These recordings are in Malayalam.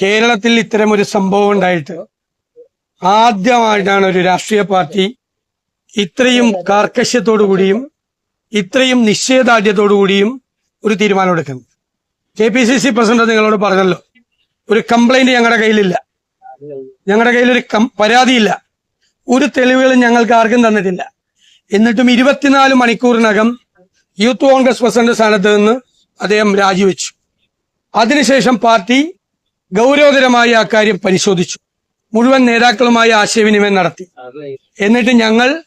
കേരളത്തിൽ ഇത്തരം ഒരു സംഭവം ഉണ്ടായിട്ട് ആദ്യമായിട്ടാണ് ഒരു രാഷ്ട്രീയ പാർട്ടി ഇത്രയും കാർക്കശ്യത്തോടു കൂടിയും ഇത്രയും നിശ്ചയദാർഢ്യത്തോടു കൂടിയും ഒരു തീരുമാനം എടുക്കുന്നത് K P C C president നിങ്ങളോട് പറഞ്ഞല്ലോ ഒരു കംപ്ലൈന്റ് ഞങ്ങളുടെ കയ്യിലില്ല. ഞങ്ങളുടെ കയ്യിൽ ഒരു പരാതിയില്ല. ഒരു തെളിവുകളും ഞങ്ങൾക്ക് ആർക്കും തന്നിട്ടില്ല. എന്നിട്ടും ഇരുപത്തിനാല് മണിക്കൂറിനകം യൂത്ത് കോൺഗ്രസ് പ്രസിഡന്റ് സ്ഥാനത്ത് നിന്ന് അദ്ദേഹം രാജിവെച്ചു. അതിനുശേഷം പാർട്ടി ഗൗരവതരമായി ആ കാര്യം പരിശോധിച്ചു. മുഴുവൻ നേതാക്കളുമായി ആശയവിനിമയം നടത്തി. എന്നിട്ട് ഞങ്ങൾ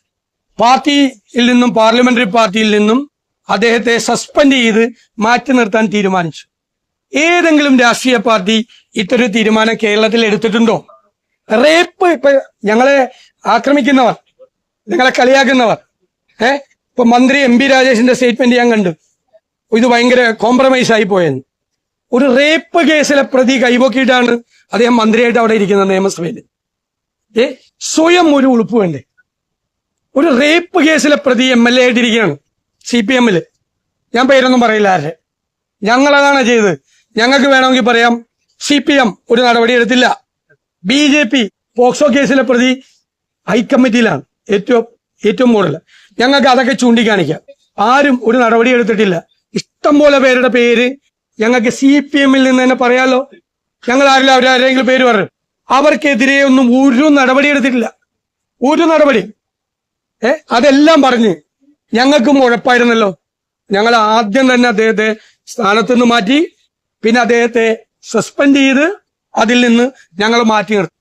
പാർട്ടിയിൽ നിന്നും പാർലമെന്ററി പാർട്ടിയിൽ നിന്നും അദ്ദേഹത്തെ സസ്പെൻഡ് ചെയ്ത് മാറ്റി നിർത്താൻ തീരുമാനിച്ചു. ഏതെങ്കിലും രാഷ്ട്രീയ പാർട്ടി ഇത്തരം തീരുമാനം കേരളത്തിൽ എടുത്തിട്ടുണ്ടോ? റേപ്പ് ഇപ്പൊ ഞങ്ങളെ ആക്രമിക്കുന്നവർ ഞങ്ങളെ കളിയാക്കുന്നവർ. ഏഹ് ഇപ്പൊ മന്ത്രി എം രാജേഷിന്റെ സ്റ്റേറ്റ്മെന്റ് ഞാൻ കണ്ടു. ഇത് ഭയങ്കര കോംപ്രമൈസ് ആയി പോയെന്ന്. ഒരു റേപ്പ് കേസിലെ പ്രതി കൈപൊക്കിയിട്ടാണ് അദ്ദേഹം മന്ത്രിയായിട്ട് അവിടെ ഇരിക്കുന്നത് നിയമസഭയിൽ. ഏ സ്വയം ഒരു ഉളുപ്പ് വേണ്ടേ? ഒരു റേപ്പ് കേസിലെ പ്രതി എം എൽ എ ആയിട്ടിരിക്കുകയാണ് സി പി എമ്മിൽ ഞാൻ പേരൊന്നും പറയില്ല ആരുടെ. ഞങ്ങളതാണ് ചെയ്തത്. ഞങ്ങൾക്ക് വേണമെങ്കിൽ പറയാം സി പി എം ഒരു നടപടി എടുത്തില്ല. ബി ജെ പി പോക്സോ കേസിലെ പ്രതി ഹൈക്കമ്മിറ്റിയിലാണ്. ഏറ്റവും ഏറ്റവും കൂടുതൽ. ഞങ്ങൾക്ക് അതൊക്കെ ചൂണ്ടിക്കാണിക്കാം. ആരും ഒരു നടപടി എടുത്തിട്ടില്ല. ഇഷ്ടം പോലെ പേരുടെ പേര് ഞങ്ങൾക്ക് സി പി എമ്മിൽ നിന്ന് തന്നെ പറയാലോ. ഞങ്ങൾ ആരില്ല അവരാരെങ്കിലും പേര് പറഞ്ഞു അവർക്കെതിരെ ഒന്നും ഒരു നടപടി എടുത്തിട്ടില്ല. ഒരു നടപടി. ഏ അതെല്ലാം പറഞ്ഞ് ഞങ്ങൾക്കും ഉഴപ്പായിരുന്നല്ലോ ഞങ്ങൾ ആദ്യം തന്നെ അദ്ദേഹത്തെ സ്ഥാനത്തു നിന്ന് മാറ്റി പിന്നെ അദ്ദേഹത്തെ സസ്പെൻഡ് ചെയ്ത് അതിൽ നിന്ന് ഞങ്ങൾ മാറ്റി നിർത്തി.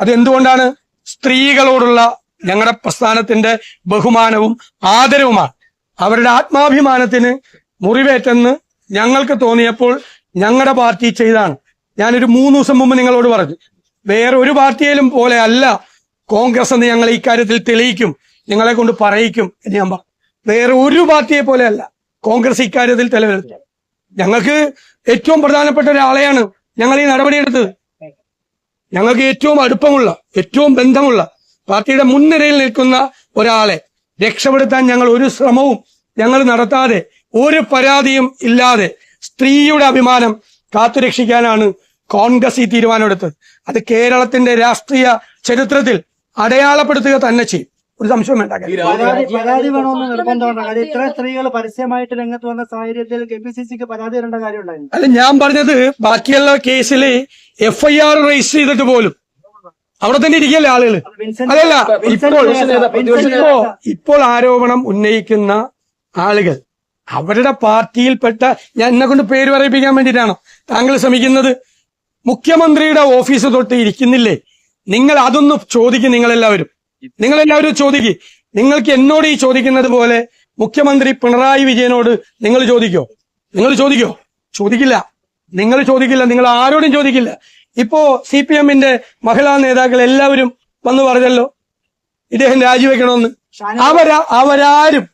അതെന്തുകൊണ്ടാണ്? സ്ത്രീകളോടുള്ള ഞങ്ങളുടെ പ്രസ്ഥാനത്തിന്റെ ബഹുമാനവും ആദരവുമാണ്. അവരുടെ ആത്മാഭിമാനത്തിന് മുറിവേറ്റെന്ന് ഞങ്ങൾക്ക് തോന്നിയപ്പോൾ ഞങ്ങളുടെ പാർട്ടി ചെയ്താണ്. ഞാനൊരു മൂന്ന് ദിവസം മുമ്പ് നിങ്ങളോട് പറഞ്ഞു വേറെ ഒരു പാർട്ടിയിലും പോലെ അല്ല കോൺഗ്രസ് എന്ന് ഞങ്ങൾ ഇക്കാര്യത്തിൽ തെളിയിക്കും നിങ്ങളെ കൊണ്ട് പറയിക്കും എന്ന് ഞാൻ പറഞ്ഞു. വേറെ ഒരു പാർട്ടിയെ പോലെ അല്ല കോൺഗ്രസ് ഇക്കാര്യത്തിൽ തെളിവെടുത്തു. ഞങ്ങൾക്ക് ഏറ്റവും പ്രധാനപ്പെട്ട ഒരാളെയാണ് ഞങ്ങൾ ഈ നടപടിയെടുത്തത് ഞങ്ങൾക്ക് ഏറ്റവും അടുപ്പമുള്ള ഏറ്റവും ബന്ധമുള്ള പാർട്ടിയുടെ മുൻനിരയിൽ നിൽക്കുന്ന ഒരാളെ രക്ഷപ്പെടുത്താൻ ഞങ്ങൾ ഒരു ശ്രമവും ഞങ്ങൾ നടത്താതെ ഒരു പരാതിയും ഇല്ലാതെ സ്ത്രീയുടെ അഭിമാനം കാത്തുരക്ഷിക്കാനാണ് കോൺഗ്രസ് ഈ തീരുമാനമെടുത്തത് അത് കേരളത്തിന്റെ രാഷ്ട്രീയ ചരിത്രത്തിൽ അടയാളപ്പെടുത്തുക തന്നെ ചെയ്യും ഒരു സംശയം വേണ്ട. പരാതി വേണമെന്ന് ഇത്ര സ്ത്രീകൾ പരസ്യമായിട്ട് രംഗത്ത് വന്ന സാഹചര്യത്തിൽ കെ പി സി സിക്ക് പരാതി വരേണ്ട കാര്യമുണ്ടായിരുന്നു അല്ല ഞാൻ പറഞ്ഞത് ബാക്കിയുള്ള കേസിൽ എഫ്ഐആർ ഐ ആർ രജിസ്റ്റർ ചെയ്തിട്ട് പോലും അവിടെ തന്നെ ഇരിക്കല്ലേ ആളുകൾ അതല്ല ഇപ്പോൾ. ഇപ്പോൾ ആരോപണം ഉന്നയിക്കുന്ന ആളുകൾ അവരുടെ പാർട്ടിയിൽപ്പെട്ട ഞാൻ എന്നെ കൊണ്ട് പേര് പറയിപ്പിക്കാൻ വേണ്ടിയിട്ടാണോ? താങ്കൾ ശ്രമിക്കുന്നത്? മുഖ്യമന്ത്രിയുടെ ഓഫീസ് തൊട്ട് ഇരിക്കുന്നില്ലേ? നിങ്ങൾ അതൊന്ന് ചോദിക്കും നിങ്ങളെല്ലാവരും. നിങ്ങളെല്ലാവരും ചോദിക്കും. നിങ്ങൾക്ക് എന്നോട് ഈ ചോദിക്കുന്നത് പോലെ മുഖ്യമന്ത്രി പിണറായി വിജയനോട് നിങ്ങൾ ചോദിക്കോ? നിങ്ങൾ ചോദിക്കോ? ചോദിക്കില്ല. നിങ്ങൾ ചോദിക്കില്ല. നിങ്ങൾ ആരോടും ചോദിക്കില്ല. ഇപ്പോ സി പി എമ്മിന്റെ മഹിളാ നേതാക്കൾ എല്ലാവരും വന്ന് പറഞ്ഞല്ലോ ഇദ്ദേഹം രാജിവെക്കണമെന്ന്. അവരാ അവരാരും അവ-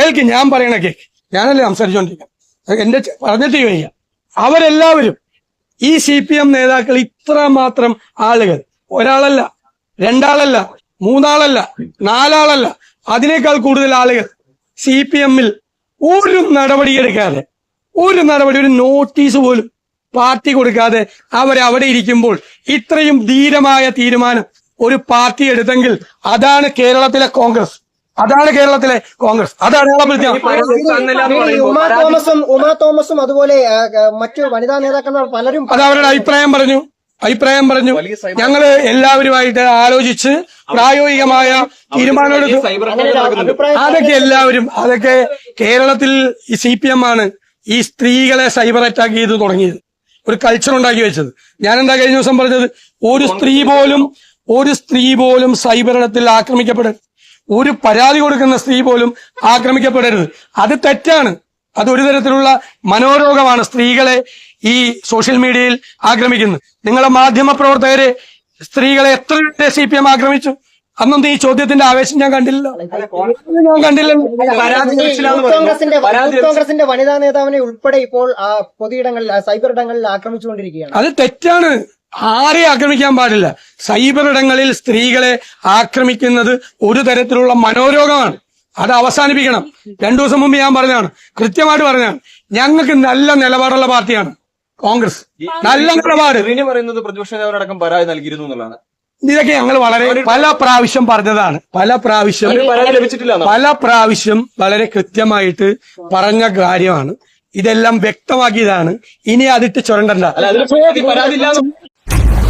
കേൾക്ക് ഞാൻ പറയണ കേക്ക്. ഞാനല്ലേ സംസാരിച്ചോണ്ടിരിക്കാം എന്റെ പറഞ്ഞിട്ട് വയ്യ അവരെല്ലാവരും ഈ സി പി എം നേതാക്കൾ ഇത്ര മാത്രം ആളുകൾ. ഒരാളല്ല രണ്ടാളല്ല മൂന്നാളല്ല നാലാളല്ല. അതിനേക്കാൾ കൂടുതൽ ആളുകൾ സി പി എമ്മിൽ ഒരു നടപടി എടുക്കാതെ ഒരു നടപടി ഒരു നോട്ടീസ് പോലും പാർട്ടി കൊടുക്കാതെ അവരവിടെ ഇരിക്കുമ്പോൾ ഇത്രയും ധീരമായ തീരുമാനം ഒരു പാർട്ടി എടുത്തെങ്കിൽ അതാണ് കേരളത്തിലെ കോൺഗ്രസ്. അതാണ് കേരളത്തിലെ കോൺഗ്രസ്. അതാണ് ഉമാ തോമസും ഉമാ തോമസും അതുപോലെ മറ്റു വനിതാ നേതാക്കന്മാർ പലരും അത് അവരുടെ അഭിപ്രായം പറഞ്ഞു. അഭിപ്രായം പറഞ്ഞു. ഞങ്ങൾ എല്ലാവരുമായിട്ട് ആലോചിച്ച് പ്രായോഗികമായ തീരുമാനമെടുത്തു അതൊക്കെ എല്ലാവരും അതൊക്കെ കേരളത്തിൽ ഈ സി പി എം ആണ് ഈ സ്ത്രീകളെ സൈബർ അറ്റാക്ക് ചെയ്ത് തുടങ്ങിയത്. ഒരു കൾച്ചർ ഉണ്ടാക്കി വെച്ചത്. ഞാൻ എന്താ കഴിഞ്ഞ ദിവസം പറഞ്ഞത്? ഒരു സ്ത്രീ പോലും ഒരു സ്ത്രീ പോലും സൈബർ ഇടത്തിൽ ആക്രമിക്കപ്പെടരുത്. ഒരു പരാതി കൊടുക്കുന്ന സ്ത്രീ പോലും ആക്രമിക്കപ്പെടരുത്. അത് തെറ്റാണ്. അത് ഒരു തരത്തിലുള്ള മനോരോഗമാണ് സ്ത്രീകളെ ഈ സോഷ്യൽ മീഡിയയിൽ ആക്രമിക്കുന്നത്. നിങ്ങളുടെ മാധ്യമ പ്രവർത്തകരെ സ്ത്രീകളെ എത്ര സി പി എം ആക്രമിച്ചു? അന്നൊന്നും ഈ ചോദ്യത്തിന്റെ ആവേശം ഞാൻ കണ്ടില്ലല്ലോ. ഞാൻ കണ്ടില്ലല്ലോ. കോൺഗ്രസിന്റെ വനിതാ നേതാവിനെ ഉൾപ്പെടെ ഇപ്പോൾ പൊതുയിടങ്ങളിൽ സൈബർ ഇടങ്ങളിൽ ആക്രമിച്ചുകൊണ്ടിരിക്കുകയാണ്. അത് തെറ്റാണ്. ആരെ ആക്രമിക്കാൻ പാടില്ല. സൈബർ ഇടങ്ങളിൽ സ്ത്രീകളെ ആക്രമിക്കുന്നത് ഒരു തരത്തിലുള്ള മനോരോഗമാണ്. അത് അവസാനിപ്പിക്കണം. രണ്ടു ദിവസം മുമ്പ് ഞാൻ പറഞ്ഞതാണ്. കൃത്യമായിട്ട് പറഞ്ഞതാണ്. ഞങ്ങൾക്ക് നല്ല നിലപാടുള്ള പാർട്ടിയാണ് കോൺഗ്രസ്. നല്ല നിലപാട്. പറയുന്നത് പ്രതിപക്ഷ നേതാവിനടക്കം പരാതി നൽകിയിരുന്നു എന്നുള്ളതാണ്. ഇതൊക്കെ ഞങ്ങൾ വളരെ പല പ്രാവശ്യം പറഞ്ഞതാണ്. പല പ്രാവശ്യം പല പ്രാവശ്യം വളരെ കൃത്യമായിട്ട് പറഞ്ഞ കാര്യമാണ്. ഇതെല്ലാം വ്യക്തമാക്കിയതാണ്. ഇനി അതിട്ട് ചുരണ്ടല്ല you.